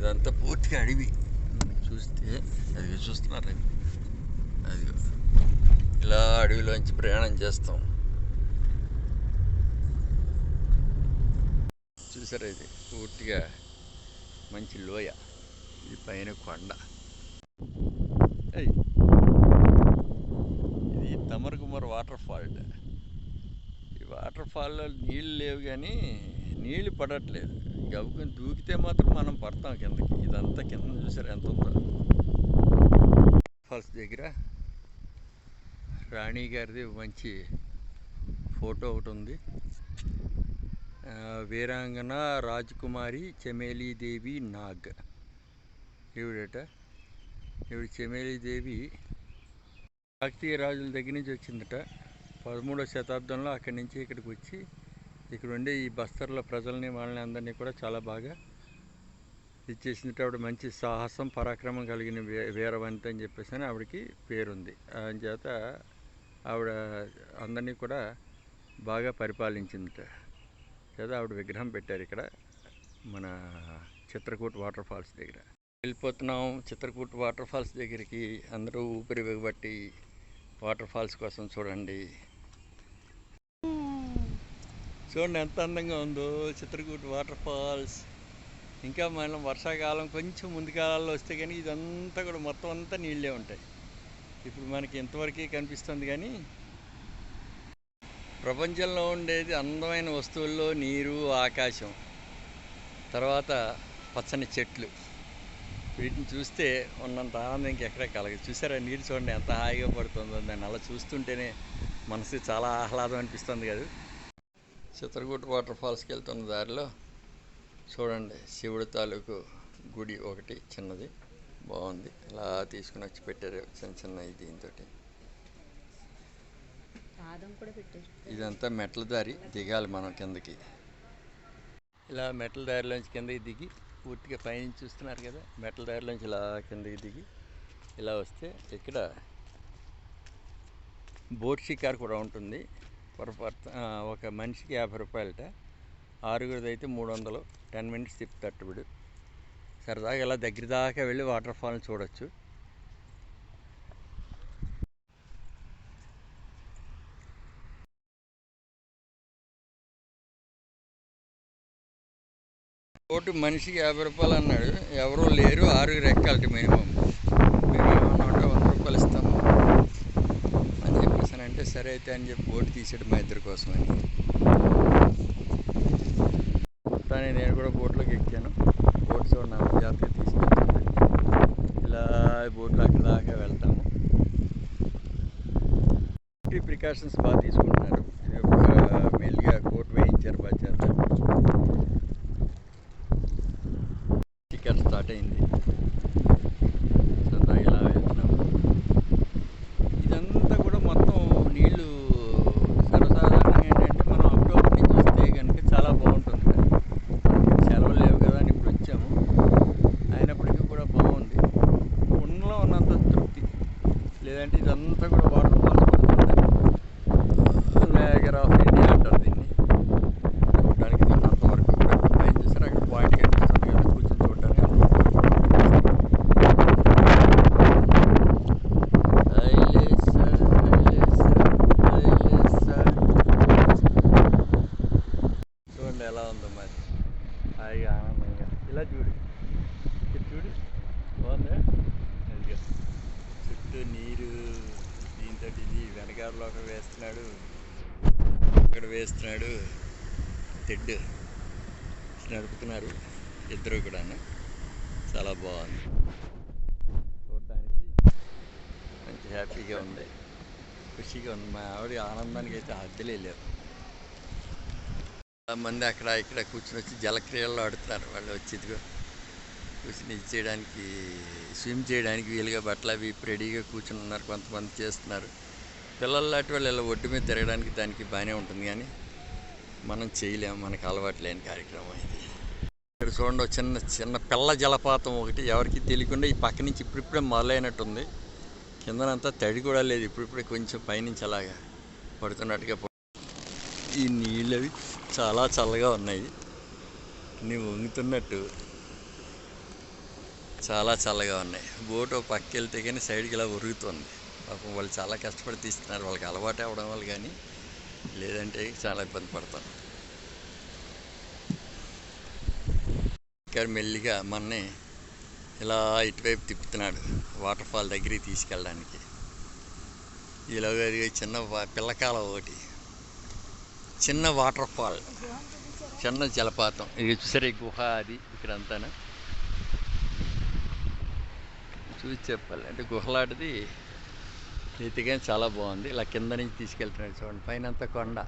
ఇదంతా పూర్తిగా అడవి. చూస్తే అది చూస్తున్నారు అది ఇలా అడవిలోంచి ప్రయాణం చేస్తాం. చూసారా ఇది? పూర్తిగా మంచి లోయ. ఇది పైన కొండ. ఇది తమరకుమార్ వాటర్ ఫాల్ట్. ఈ వాటర్ ఫాల్లో నీళ్ళు లేవు కానీ నీళ్ళు పడట్లేదు. గబుకుని దూకితే మాత్రం మనం పడతాం కిందకి. ఇదంతా కింద చూసారు ఎంత ఉందో. ఫాల్స్ దగ్గర రాణి గారిది మంచి ఫోటో ఒకటి ఉంది. వీరాంగన రాజకుమారి చమేలీదేవి నాగ్. ఈవిడట ఈవిడ చమేలీదేవి కాకతీయ రాజుల దగ్గర నుంచి వచ్చిందట. పదమూడవ శతాబ్దంలో అక్కడి నుంచి ఇక్కడికి వచ్చి ఇక్కడ ఉండే ఈ బస్తర్లో ప్రజల్ని వాళ్ళని అందరినీ కూడా చాలా బాగా ఇచ్చేసిందట ఆవిడ మంచి సాహసం పరాక్రమం కలిగిన వే అని చెప్పేసి అని ఆవిడకి పేరుంది. చేత ఆవిడ అందరినీ కూడా బాగా పరిపాలించింది చేత ఆవిడ విగ్రహం పెట్టారు ఇక్కడ మన చిత్రకూట్ వాటర్ ఫాల్స్ దగ్గర. వెళ్ళిపోతున్నాం. చిత్రకూట్ వాటర్ ఫాల్స్ దగ్గరికి అందరూ ఊపిరి బిగబట్టి వాటర్ ఫాల్స్ కోసం చూడండి. చూడండి ఎంత అందంగా ఉందో చిత్రకూట్ వాటర్ ఫాల్స్. ఇంకా మనం వర్షాకాలం కొంచెం ముందు కాలాల్లో వస్తే కానీ ఇదంతా కూడా మొత్తం అంతా నీళ్ళే ఉంటాయి. ఇప్పుడు మనకి ఇంతవరకే కనిపిస్తుంది కానీ ప్రపంచంలో ఉండేది అందమైన వస్తువుల్లో నీరు ఆకాశం తర్వాత పచ్చని చెట్లు. వీటిని చూస్తే ఉన్నంత ఆనందం ఇంకెక్కడే కలగదు. చూసారా నీరు చూడండి ఎంత హాయిగా పడుతుందో దాన్ని అలా చూస్తుంటేనే మనసు చాలా ఆహ్లాదం అనిపిస్తుంది కదా. చిత్రకూట వాటర్ ఫాల్స్కి వెళ్తున్న దారిలో చూడండి శివుడి తాలూకు గుడి ఒకటి చిన్నది బాగుంది. ఇలా తీసుకుని వచ్చి పెట్టారు చిన్న చిన్న దీంతో ఇదంతా మెట్ల దారి దిగాలి మనం కిందకి. ఇలా మెట్ల దారిలోంచి కిందకి దిగి పూర్తిగా పైనుంచి చూస్తున్నారు కదా మెట్ల దారిలోంచి ఇలా కిందకి దిగి ఇలా వస్తే ఇక్కడ బోట్ షికార్ కూడా ఉంటుంది. పర్ పర్సన్ ఒక మనిషికి యాభై రూపాయలట. ఆరుగురిది అయితే మూడు వందలు టెన్ మినిట్స్ తిప్పుతట్టు వీడు. సరదాగా ఇలా దగ్గర దాకా వెళ్ళి వాటర్ ఫాల్ని చూడొచ్చు. ఓటు మనిషికి యాభై రూపాయలు అన్నాడు. ఎవరూ లేరు. ఆరుగురు ఎక్కాలట మినిమం మేము నూట వంద రూపాయలు ఇస్తాము అని చెప్పేసి అంటే సరే అయితే అని చెప్పి ఓటు తీసాడు మా ఇద్దరి కోసం అని. కానీ నేను కూడా బోట్లోకి ఎక్కాను. బోట్ చూడండి అంత జాగ్రత్తగా తీసుకొచ్చింది. ఇలా బోట్లో అక్కడ వెళ్తాము. ప్రికాషన్స్ బాగా తీసుకుంటున్నారు ఇది ఒక మెల్లిగా కోట్ వేయించారు బాగా చేస్తారు టికెట్ స్టార్ట్ అయింది సరదాగా ఇలా వెళ్తున్నాము ఇదంతా కూడా మొత్తం నీళ్ళు సర్వసాధారణంగా ఏంటంటే మనం అక్టోబర్ నుంచి వస్తే కనుక చాలా బాగుంటుంది సెలవులు లేవు కదా అని ఇప్పుడు వచ్చాము అయినప్పటికీ కూడా బాగుంది ఉన్నలో ఉన్నంత తృప్తి లేదంటే ఇదంతా కూడా వాటర్ ఫాల్స్ పడుతుంది నయాగర్ ఆఫ్ ఇండియా అంటారు దీన్ని చూడడానికి దీన్ని అంతవరకు కూడా పైన చూసారు అక్కడ పాయింట్ కనిపిస్తుంది కదా కూర్చొని చూడడానికి ఐలేసర్, ఐలేసర్, ఐలేసర్. చూడండి ఎలా ఉందో మరి హాయిగా ఆనందంగా ఇలా చూడు. ఇది చూడు. బాగుందా? చుట్టూ నీరు దీంతో ఇది వెనకాలలో ఒక వేస్తున్నాడు. ఇక్కడ వేస్తున్నాడు తెడ్డు. నడుపుతున్నారు ఇద్దరు కూడా చాలా బాగుంది. చూడడానికి మంచి హ్యాపీగా ఉంది. ఖుషిగా ఉంది. మా ఆవిడ ఆనందానికి అయితే హద్దులే లేవు మంది అక్కడ ఇక్కడ కూర్చుని వచ్చి జలక్రియల్లో ఆడుతున్నారు. వాళ్ళు వచ్చి కూర్చుని ఇది చేయడానికి స్విమ్ చేయడానికి వీలుగా బట్టలు అవి రెడీగా కూర్చుని ఉన్నారు. కొంతమంది చేస్తున్నారు. పిల్లలు లాంటి వాళ్ళు ఇలా ఒడ్డు మీద తిరగడానికి దానికి బాగానే ఉంటుంది కానీ మనం చేయలేము. మనకు అలవాటు లేని కార్యక్రమం ఇది. ఇక్కడ చూడండి ఒక చిన్న చిన్న పిల్ల జలపాతం ఒకటి ఎవరికి తెలియకుండా ఈ పక్క నుంచి ఇప్పుడిప్పుడే మొదలైనట్టుంది. కిందనంతా తడి కూడా లేదు. ఇప్పుడిప్పుడే కొంచెం పైనుంచి అలాగా పడుతున్నట్టుగా ఈ నీళ్ళు అవి చాలా చల్లగా ఉన్నాయి. అన్నీ వంగుతున్నట్టు. చాలా చల్లగా ఉన్నాయి. బోట్ ఒక పక్కకి వెళ్తే కానీ సైడ్కి ఇలా ఉరుగుతుంది పాపం వాళ్ళు చాలా కష్టపడి తీస్తున్నారు. వాళ్ళకి అలవాటు అవ్వడం వల్ల కానీ లేదంటే చాలా ఇబ్బంది పడతాం. ఇక్కడ మెల్లిగా మొన్నే ఇలా ఇటువైపు తిప్పుతున్నాడు వాటర్ ఫాల్ దగ్గరికి తీసుకెళ్ళడానికి. ఈలోగా చిన్న పిల్లకాల ఒకటి. చిన్న వాటర్ ఫాల్ చిన్న జలపాతం. ఇది చూసారు ఈ గుహ అది ఇక్కడ అంతాను చూసి చెప్పాలి. అంటే గుహలాంటిది నీతిగా చాలా బాగుంది. ఇలా కింద నుంచి తీసుకెళ్తున్నాడు చూడండి. పైన అంతా కొండ.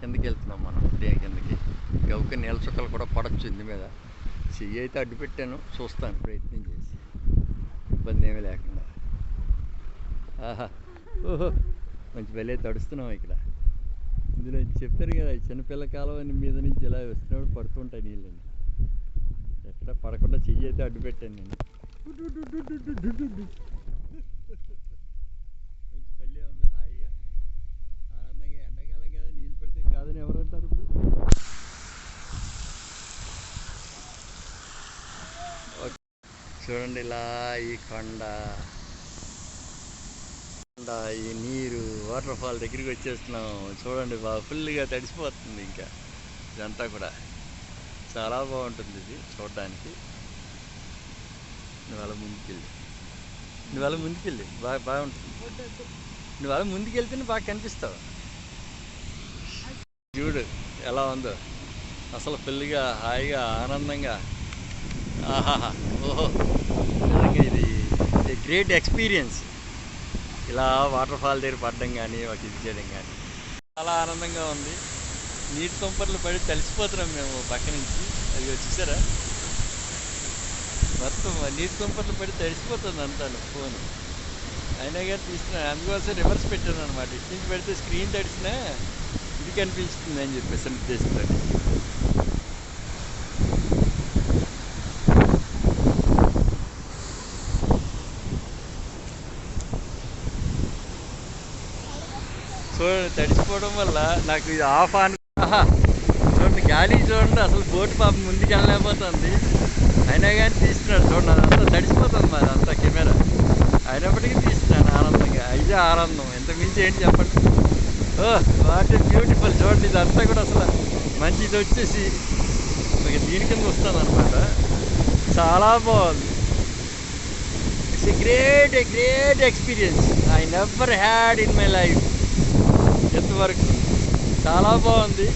కిందకి వెళ్తున్నాం మనం. దేని కిందకి. గౌక నీళ్ళ చుక్కలు కూడా పడచ్చు ఇంది మీద. చెయ్యి అయితే అడ్డు పెట్టాను. చూస్తాను. ప్రయత్నం చేసి. ఇబ్బంది ఏమీ లేకుండా. ఆహా. ఓహో. మంచి వెళ్ళే తడుస్తున్నాం ఇక్కడ. ఇందులో చెప్పారు కదా చిన్నపిల్ల కాలం మీద నుంచి ఇలా వస్తున్నప్పుడు పడుతుంటాయి నీళ్ళని ఎక్కడ పడకుండా చెయ్యి అయితే అడ్డు పెట్టాను నేను. మంచి బల్లే ఉంది హాయిగా. ఆనందంగా ఎండాకాలం కదా నీళ్ళు పెడితే కాదని ఎవరంటారు ఇప్పుడు? చూడండి ఇలా ఈ కొండ. కొండ ఈ నీరు వాటర్ ఫాల్ దగ్గరికి వచ్చేస్తున్నాం. చూడండి బాగా ఫుల్గా తడిసిపోతుంది ఇంకా. ఇదంతా కూడా. చాలా బాగుంటుంది ఇది చూడడానికి. నువ్వు అలా ముందుకెళ్ళి. నువ్వు అలా ముందుకెళ్ళి. బాగా బాగుంటుంది. నువ్వు అలా ముందుకెళ్తేనే బాగా కనిపిస్తావు. చూడు ఎలా ఉందో. అసలు ఫుల్గా హాయిగా ఆనందంగా. ఆహాహా. ఓహో. నిజంగా ఇది గ్రేట్ ఎక్స్పీరియన్స్ ఇలా వాటర్ ఫాల్ దగ్గర పడడం కానీ ఒక ఇది చేయడం కానీ చాలా ఆనందంగా ఉంది. నీటి తుంపర్లు పడి తలిసిపోతున్నాం మేము పక్క నుంచి. అది వచ్చేసారా మొత్తం నీటి తుంపర్లు పడి తడిసిపోతుంది అంతాను ఫోన్ అయినా కానీ తీసుకున్నాను అందుకోసం రివర్స్ పెట్టాను అనమాట ఇటు నుంచి పెడితే స్క్రీన్ తడిసినా ఇది కనిపిస్తుంది అని చెప్పేసి ఉద్దేశంతో చూడండి తడిసిపోవడం వల్ల నాకు ఇది ఆఫ్ ఆన్ చూడండి గాలి చూడండి అసలు బోటు పాపం ముందుకు వెళ్ళలేకపోతుంది. అయినా కానీ తీస్తున్నాడు చూడండి అదంతా తడిసిపోతుంది మరి అంతా కెమెరా. అయినప్పటికీ తీస్తున్నాను ఆనందంగా. ఇదే ఆనందం. ఎంత మించి ఏంటి చెప్పండి? ఓ వాట్ బ్యూటిఫుల్ చూడండి ఇదంతా కూడా అసలు మంచిది వచ్చేసి ఇక దీని కింద వస్తుంది అనమాట చాలా బాగుంది. It's a great a great experience I never had in my life work. చాలా బాగుంది.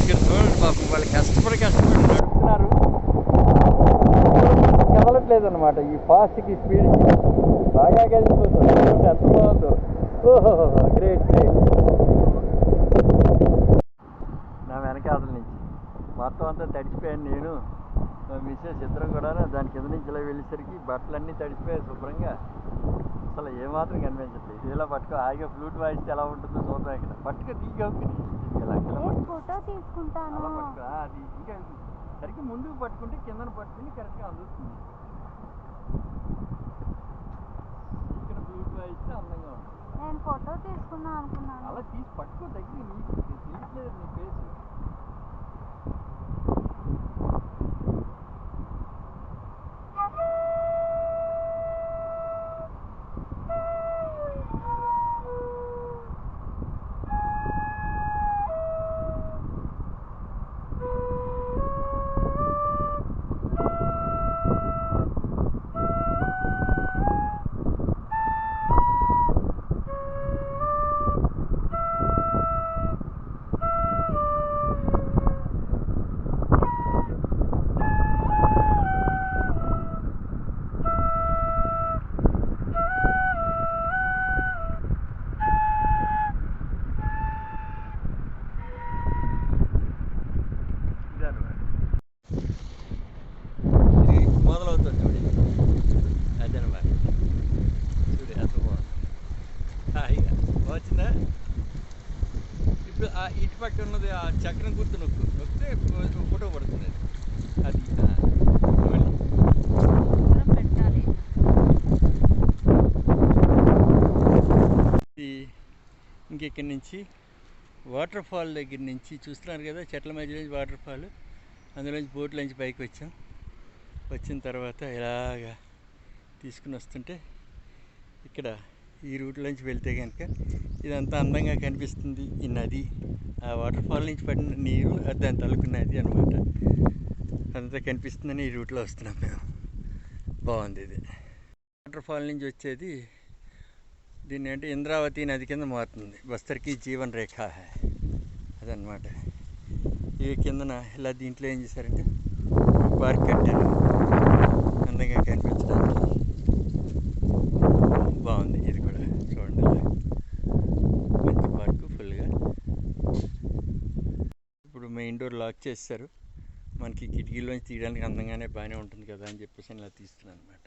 ఇక్కడ చూడండి పాపం వాళ్ళు కష్టపడి కష్టపడి నడుపుతున్నారు. కదలట్లేదు అనమాట ఈ ఫాస్ట్కి స్పీడ్కి బాగా కలిసిపోతుంది ఎంత బాగుందో. ఓహో గ్రేట్ గ్రేట్ నా వెనకాతల నుంచి. మొత్తం అంతా తడిచిపోయాను నేను. మా మిస్సెస్ ఇద్దరం కూడా దాని కింద నుంచి ఇలా వెళ్ళేసరికి బట్టలన్నీ తడిచిపోయాయి శుభ్రంగా. అసలు ఏమాత్రం కనిపించట్లేదు ఇలా పట్టుకో హాయిగా ఫ్లూట్ వాయిస్తే ఎలా ఉంటుందో చూద్దాం ఇక్కడ. పట్టుకో తీగా ఫోటో తీసుకుంటాను. అది ఇంకా సరిగ్గా ముందుకు పట్టుకుంటే కిందన పట్టుకుని కరెక్ట్గా అందుతుంది. ఇక్కడ ఫ్లూట్ వాయిస్తే అందంగా ఉంటుంది. నేను ఫోటో తీసుకుందాం అనుకున్నాను. అలా తీసి పట్టుకో దగ్గర నీకు తీయట్లేదు నీ ఫేస్ ఇప్పుడు ఆ ఇటు పక్క ఉన్నది ఆ చక్రం గుర్తు నొక్కు. నొక్కితే ఫోటో పడుతుంది అది. ఇంకెక్కడి నుంచి? వాటర్ ఫాల్ దగ్గర నుంచి. చూస్తున్నారు కదా చెట్ల మధ్య నుంచి వాటర్ ఫాల్. అందులోంచి బోట్లోంచి పైకి వచ్చాం. వచ్చిన తర్వాత ఇలాగా తీసుకుని వస్తుంటే ఇక్కడ ఈ రూట్లోంచి వెళ్తే కనుక ఇదంతా అందంగా కనిపిస్తుంది ఈ నది. ఆ వాటర్ఫాల్ నుంచి పడిన నీరు అది దాని తలుపు నది అనమాట అదంతా కనిపిస్తుందని ఈ రూట్లో వస్తున్నాం మేము. బాగుంది ఇది. వాటర్ఫాల్ నుంచి వచ్చేది దీన్ని అంటే ఇంద్రావతి నది కింద మారుతుంది. బస్తర్కి జీవన్ రేఖ అదనమాట ఈ కిందన ఇలా దీంట్లో ఏం చేశారంటే పార్క్ కట్టారు. అందంగా కనిపించడానికి. బాగుంది. ఇది కూడా చూడండి ఇలా. మంచి పార్కు ఫుల్గా ఇప్పుడు మెయిన్ డోర్ లాక్ చేస్తారు. మనకి కిటికీలోంచి తీయడానికి అందంగానే బాగానే ఉంటుంది కదా అని చెప్పేసి ఇలా తీస్తున్నాను అనమాట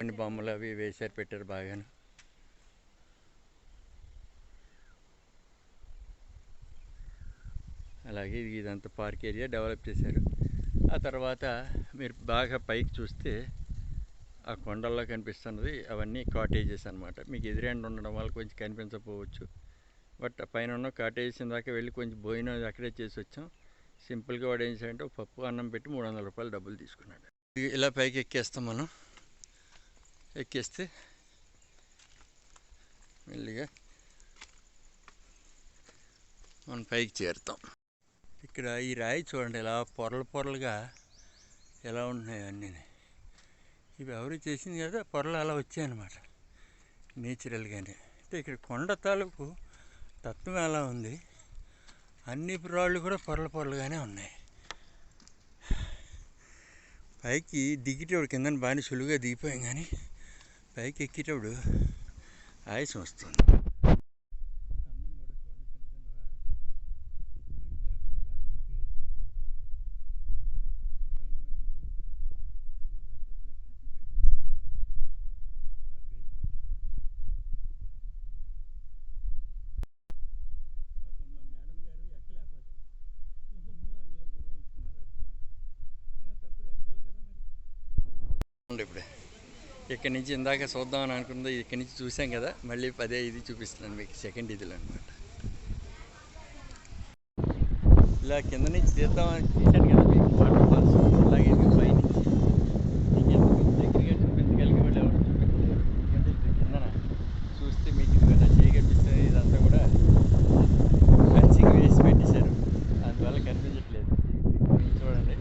కొన్ని బొమ్మలు అవి వేశారు పెట్టారు బాగాను. అలాగే ఇది ఇదంతా పార్క్ ఏరియా డెవలప్ చేశారు. ఆ తర్వాత మీరు బాగా పైకి చూస్తే ఆ కొండల్లో కనిపిస్తున్నది అవన్నీ కాటేజెస్ అనమాట మీకు ఎదురెండ ఉండడం వల్ల కొంచెం కనిపించకపోవచ్చు. బట్ పైన ఉన్న కాటేజెస్ దాకా వెళ్ళి కొంచెం భోజనం అక్కడే చేసి వచ్చాం. సింపుల్గా వాడు ఏం చేశాడంటే పప్పు అన్నం పెట్టి మూడు వందల రూపాయలు డబ్బులు తీసుకున్నాడు. ఇలా పైకి ఎక్కేస్తాం మనం. ఎక్కేస్తే మెల్లిగా మనం పైకి చేరుతాం. ఇక్కడ ఈ రాయి చూడండి ఇలా పొరలు పొరలుగా ఎలా ఉంటున్నాయి అన్నీ ఇవి ఎవరు చేసింది కదా పొరలు అలా వచ్చాయన్నమాట. నేచురల్గానే. అంటే ఇక్కడ కొండ తాలూకు తత్వం ఎలా ఉంది అన్ని రాళ్ళు కూడా పొరలు పొరలుగానే ఉన్నాయి. పైకి దిగేటప్పుడు కింద బాగానే సులువుగా దిగిపోయాం కానీ పైకి ఎక్కేటప్పుడు ఆయాసం వస్తుంది. ఇక్కడి నుంచి ఇందాక చూద్దామని అనుకుంది ఇక్కడి నుంచి చూసాం కదా మళ్ళీ పదే ఇది చూపిస్తున్నాను మీకు సెకండ్ ఇదిలో అనమాట ఇలా కింద నుంచి తీద్దామని చూశాను కదా మీకు వాటర్ ఫాల్స్ అలాగే ఇది పైనుంచి ఇంకెంత కొంచెం దగ్గరగా చూపించగలిగే వాళ్ళు ఎవరు చూపించలేరు ఎందుకంటే ఇది కిందన చూస్తే మీకు ఇది కదా చేయగనిపిస్తుంది ఇదంతా కూడా ఫెన్సింగ్ వేసి పెట్టేశారు అందువల్ల కనిపించట్లేదు ఇది చూడండి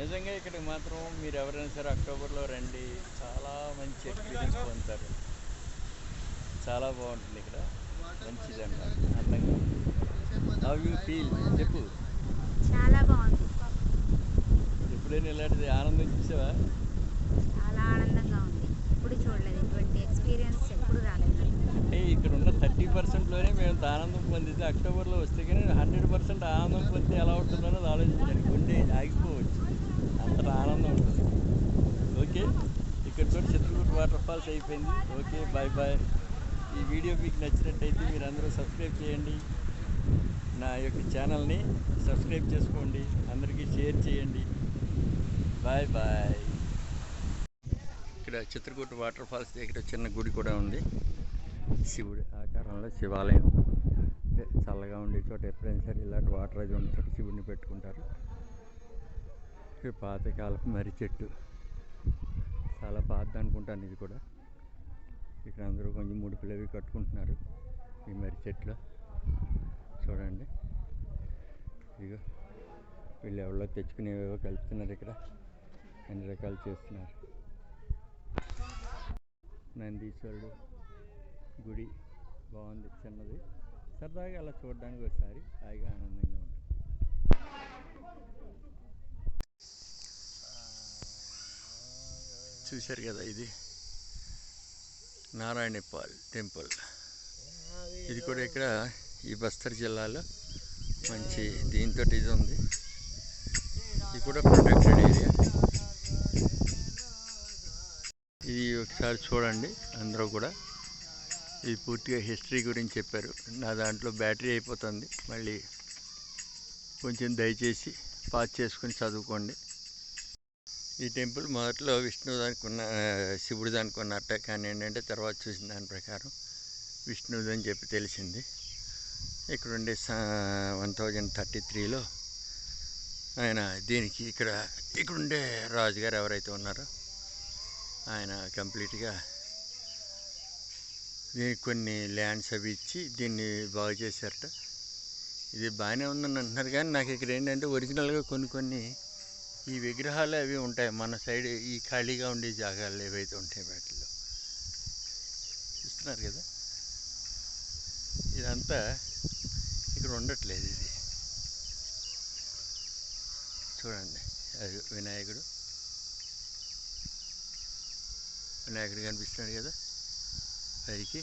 నిజంగా ఇక్కడ మాత్రం మీరు ఎవరైనా సరే అక్టోబర్లో రండి చాలా మంచి ఎక్స్పీరియన్స్ పొందుతారు చాలా బాగుంటుంది ఇక్కడ హౌ యూ ఫీల్ చెప్పు. చాలా బాగుంది. ఎప్పుడైనా ఇలాంటిది ఆనందం చూసావా? చాలా ఆనందంగా ఉంది. ఎప్పుడు చూడలేదు. ఇటువంటి ఎక్స్పీరియన్స్ ఎప్పుడు రాలేదు. అంటే ఇక్కడ ఉన్న థర్టీ పర్సెంట్లోనే మేము ఆనందం పొందితే అక్టోబర్లో వస్తే కానీ హండ్రెడ్ పర్సెంట్ ఆనందం పొందితే ఎలా ఉంటుందో అన్నది ఆలోచించాను గుండె ఆగిపోవచ్చు. అంతటా ఆనందం ఉంటుంది. ఓకే? ఇక్కడితో చిత్రకూట వాటర్ ఫాల్స్ అయిపోయింది. ఓకే బాయ్ బాయ్ ఈ వీడియో మీకు నచ్చినట్టయితే మీరు అందరూ సబ్స్క్రైబ్ చేయండి. నా యొక్క ఛానల్ని సబ్స్క్రైబ్ చేసుకోండి. అందరికీ షేర్ చేయండి. Bye bye. ఇక్కడ చిత్రకూట వాటర్ ఫాల్స్ దగ్గర చిన్న గుడి కూడా ఉంది. శివుడి ఆకారంలో శివాలయం. అంటే చల్లగా ఉండే చోట ఎప్పుడైనా సరే ఇలాంటి వాటర్ అది ఉన్న చోట శివుడిని పెట్టుకుంటారు. పాతకాలపు మర్రి చెట్టు. చాలా పాత అనుకుంటాను ఇది కూడా. ఇక్కడ అందరూ కొంచెం ముడుపులు అవి కట్టుకుంటున్నారు ఈ మరి చెట్లు. చూడండి. ఇదిగో వీళ్ళు ఎవరో తెచ్చుకునేవేవో కలుపుతున్నారు ఇక్కడ. అన్ని రకాలు చేస్తున్నారు. నందీశ్వరుడు గుడి బాగుంది చిన్నది. సరదాగా అలా చూడడానికి ఒకసారి హాయిగా ఆనందంగా ఉంటుంది. చూశారు కదా ఇది. నారాయణపాల్ టెంపుల్. ఇది కూడా ఇక్కడ ఈ బస్తర్ జిల్లాలో మంచి దీంతో ఇది ఉంది. ఇది కూడా ప్రొటెక్టెడ్ ఏరియా ఇది ఒకసారి చూడండి అందరూ కూడా. ఇది పూర్తిగా హిస్టరీ గురించి చెప్పారు. నా దాంట్లో బ్యాటరీ అయిపోతుంది. మళ్ళీ కొంచెం దయచేసి పాస్ చేసుకుని చదువుకోండి. ఈ టెంపుల్ మొదట్లో విష్ణువు దానికి ఉన్న శివుడు దానికి కానీ ఏంటంటే తర్వాత చూసిన దాని ప్రకారం విష్ణుది అని చెప్పి తెలిసింది. ఇక్కడ ఉండే వన్ థౌజండ్ థర్టీ త్రీలో ఆయన దీనికి ఇక్కడ ఇక్కడ ఉండే రాజుగారు ఎవరైతే ఉన్నారో ఆయన కంప్లీట్గా దీనికి కొన్ని ల్యాండ్స్ అవి ఇచ్చి దీన్ని బాగు చేశారట. ఇది బాగానే ఉందని అంటున్నారు కానీ నాకు ఇక్కడ ఏంటంటే ఒరిజినల్గా కొన్ని కొన్ని ఈ విగ్రహాలు అవి ఉంటాయి. మన సైడ్ ఈ ఖాళీగా ఉండే జాగాలు ఏవైతే ఉంటాయి వాటిలో చూస్తున్నారు కదా? ఇదంతా ఇక్కడ ఉండట్లేదు ఇది. చూడండి. అది వినాయకుడు. వినాయకుడు కనిపిస్తున్నాడు కదా? పైకి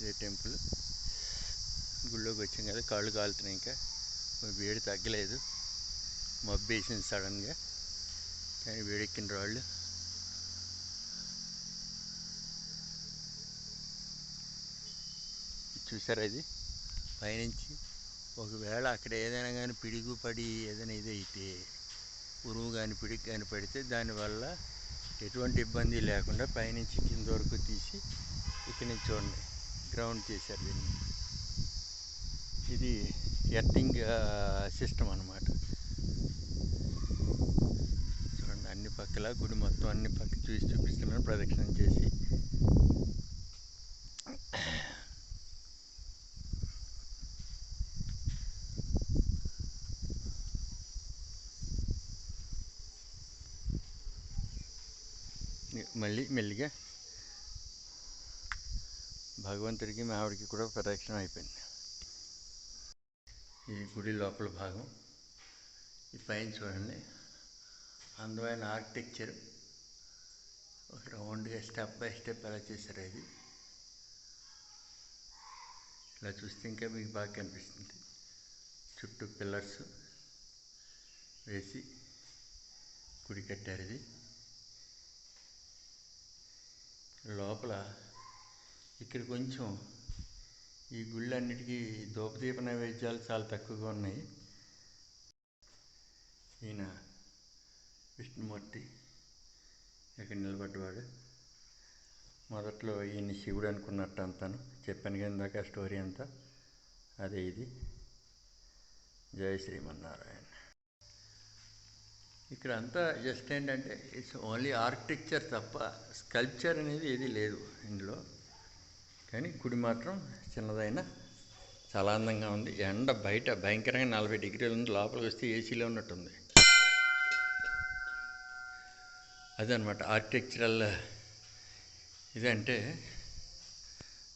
ఇదే టెంపుల్. గుళ్ళోకి వచ్చాం కదా. కాళ్ళు కాలుతున్నాయి ఇంకా. వేడి తగ్గలేదు. మబ్బేసింది సడన్గా. కానీ వేడెక్కిన రాళ్ళు చూసారా ఇది? పైనుంచి ఒకవేళ అక్కడ ఏదైనా కానీ పిడుగు పడి ఏదైనా ఇది అయితే ఉరుము కానీ పిడుగు కానీ పడితే దానివల్ల ఎటువంటి ఇబ్బంది లేకుండా పైనుంచి కింద వరకు తీసి ఇక్కడి నుంచి చూడండి. గ్రౌండ్ చేశారు దీన్ని. ఇది ఎర్తింగ్ సిస్టమ్ అన్నమాట చూడండి అన్ని పక్కల గుడి మొత్తం అన్ని పక్క చూసి చూపిస్తున్నాను ప్రదక్షిణం చేసి మళ్ళీ మెల్లిగా భగవంతుడికి మా ఆవిడకి కూడా ప్రదక్షిణం అయిపోయింది. ఈ గుడి లోపల భాగం ఈ పైన చూడండి. అందమైన ఆర్కిటెక్చర్. రౌండ్గా స్టెప్ బై స్టెప్ ఎలా చేశారు ఇది ఇలా చూస్తే ఇంకా మీకు బాగా కనిపిస్తుంది. చుట్టూ పిల్లర్స్ వేసి గుడి కట్టారు ఇది. లోపల ఇక్కడ కొంచెం ఈ గుళ్ళన్నిటికీ ధూపదీప నైవేద్యాలు చాలా తక్కువగా ఉన్నాయి. ఈయన విష్ణుమూర్తి ఇక్కడ నిలబడ్డవాడు. మొదట్లో ఈయన శివుడు అనుకున్నట్టు అంతాను. చెప్పాను కదా దాకా స్టోరీ అంతా. అదే ఇది. జయ శ్రీమన్నారాయణ. ఇక్కడ అంతా జస్ట్ ఏంటంటే ఇట్స్ ఓన్లీ ఆర్కిటెక్చర్ తప్ప స్కల్ప్చర్ అనేది ఏది లేదు ఇందులో. కానీ గుడి మాత్రం చిన్నదైన చాలా అందంగా ఉంది. ఎండ బయట భయంకరంగా నలభై డిగ్రీలు ఉంది లోపలికి వస్తే ఏసీలో ఉన్నట్టుంది. అదనమాట ఆర్కిటెక్చరల్ ఇదంటే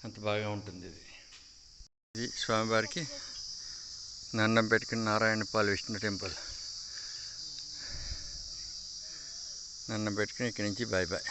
అంత బాగా ఉంటుంది ఇది. ఇది స్వామివారికి దండం పెట్టుకుని నారాయణపాల్ విష్ణు టెంపుల్. దండం పెట్టుకుని ఇక్కడి నుంచి బాయ్ బాయ్